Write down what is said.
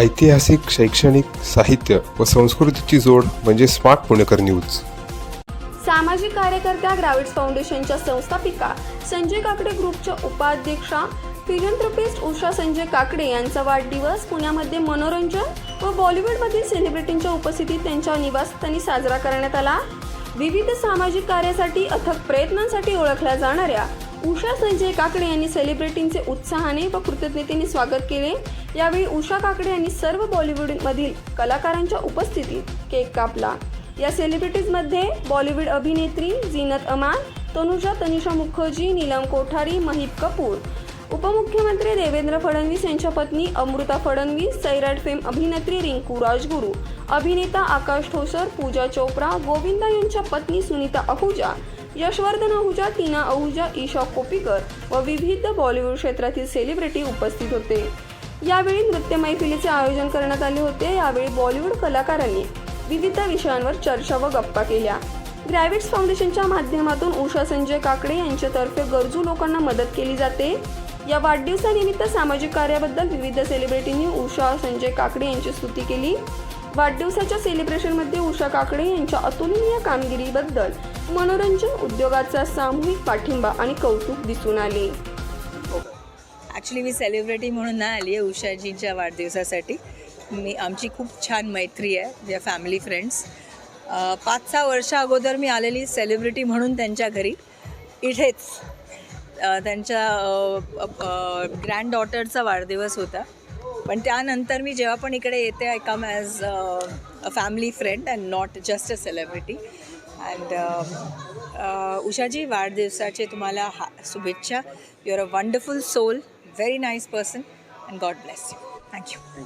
ऐतिहासिक शैक्षणिक साहित्य व संस्कृतीची जोड म्हणजे स्मार्ट पुणेकर न्यूज. सामाजिक कार्यकर्त्या ग्राविड्स फाउंडेशनच्या संस्थापिका संजय काकडे ग्रुपच्या उपाध्यक्षा फिलंथ्रोपिस्ट उषा संजय काकडे यांचा वाढदिवस पुण्यामध्ये मनोरंजन व बॉलिवूडमधील सेलिब्रिटींच्या उपस्थितीत त्यांच्या निवासस्थानी साजरा करण्यात आला. विविध सामाजिक कार्यासाठी अथक प्रयत्नांसाठी ओळखल्या जाणाऱ्या उषा संजय काकडे यांनी सेलिब्रिटींचे उत्साहाने व कृतज्ञतेने स्वागत केले. यावेळी उषा काकडे यांनी सर्व बॉलिवूडमधील कलाकारांच्या उपस्थितीत केक कापला. या सेलिब्रिटीजमध्ये बॉलिवूड अभिनेत्री झीनत अमान तनुजा तनिषा मुखर्जी नीलम कोठारी महिब कपूर. उपमुख्यमंत्री देवेंद्र फडणवीस यांच्या पत्नी अमृता फडणवीस सैराट फेम अभिनेत्री रिंकू राजगुरू अभिनेता आकाश ठोसर पूजा चोप्रा गोविंदा यांच्या पत्नी सुनीता अहुजा यशवर्धन अहुजा टीना अहुजा ईशा कोपीकर व विविध बॉलिवूड क्षेत्रातील सेलिब्रिटी उपस्थित होते. यावेळी नृत्य मैफिलीचे आयोजन करण्यात आले होते. यावेळी बॉलिवूड कलाकारांनी विविध विषयांवर चर्चा व गप्पा केल्या. ग्रॅव्हिट्स फाउंडेशनच्या माध्यमातून उषा संजय काकडे यांच्यातर्फे गरजू लोकांना मदत केली जाते. या वाढदिवसानिमित्त सामाजिक कार्याबद्दल विविध सेलिब्रिटींनी उषा संजय काकडे यांची स्तुती केली. वाढदिवसाच्या सेलिब्रेशनमध्ये उषा काकडे यांच्या अतुलनीय कामगिरीबद्दल मनोरंजन उद्योगाचा सामूहिक पाठिंबा आणि कौतुक दिसून आले. ॲक्च्युली मी सेलिब्रिटी म्हणून नाही आली आहे उषाजींच्या वाढदिवसासाठी. मी आमची खूप छान मैत्री आहे ज्या फॅमिली फ्रेंड्स पाच सहा वर्षा अगोदर मी आलेली सेलिब्रिटी म्हणून त्यांच्या घरी. इथेच. त्यांच्या ग्रँड डॉटरचा वाढदिवस होता. पण त्यानंतर मी जेव्हा पण इकडे येते I come as a family friend and not just a celebrity and उषाजी वाढदिवसाचे तुम्हाला हा शुभेच्छा you are a wonderful soul very nice person and God bless you thank you